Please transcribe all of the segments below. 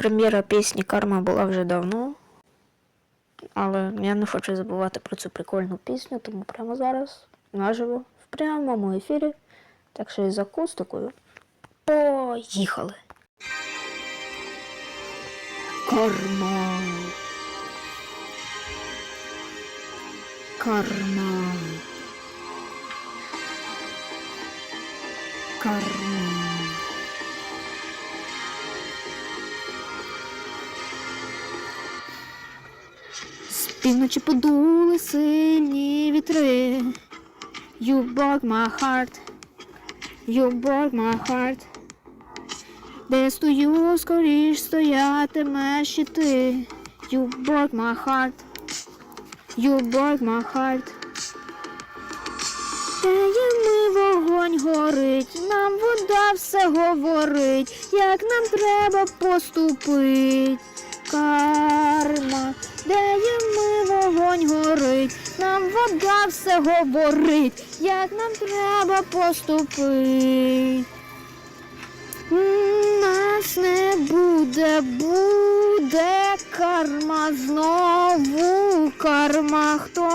Прем'єра пісні Карма була вже давно. Але я не хочу забувати про цю прикольну пісню, тому прямо зараз, наживо, в прямому ефірі. Так що із акустикою. Поїхали. Карма. Карма. Карма. Півночі подули сильні вітри. You broke my heart. You broke my heart. Де стою, скоріш стоятимеш і ти. You broke my heart. You broke my heart. Таємний вогонь горить, нам вода все говорить, як нам треба поступить. Карма, даємний вогонь горить, нам вода все говорить, як нам треба поступить. Нас не буде, буде карма знову карма. Хто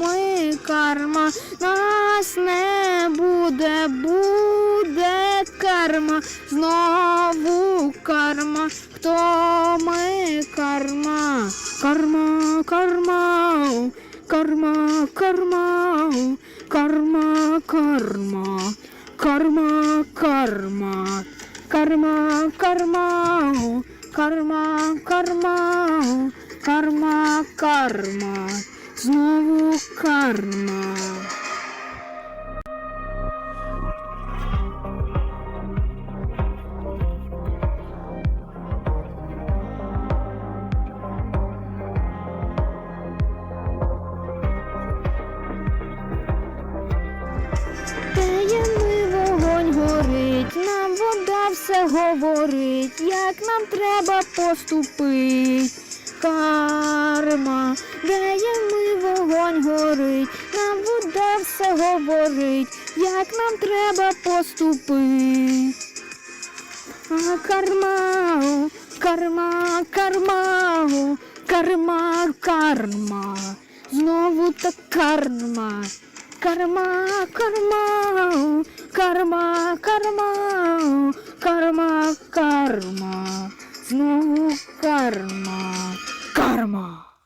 ми карма? Нас не буде, буде карма, знову карма. Хто ми карма? Карма, карма, карма, карма, карма, карма. Карма, карма, карма, карма, карма, карма, карма, карма, знову карма. Все говорить, як нам треба поступить. Карма, таємний вогонь горить, нам вода все говорить, як нам треба поступить. А карма, карма, карма, карма, карма, знову та карма. Карма, карма, карма, карма, карма, карма, знову карма, карма.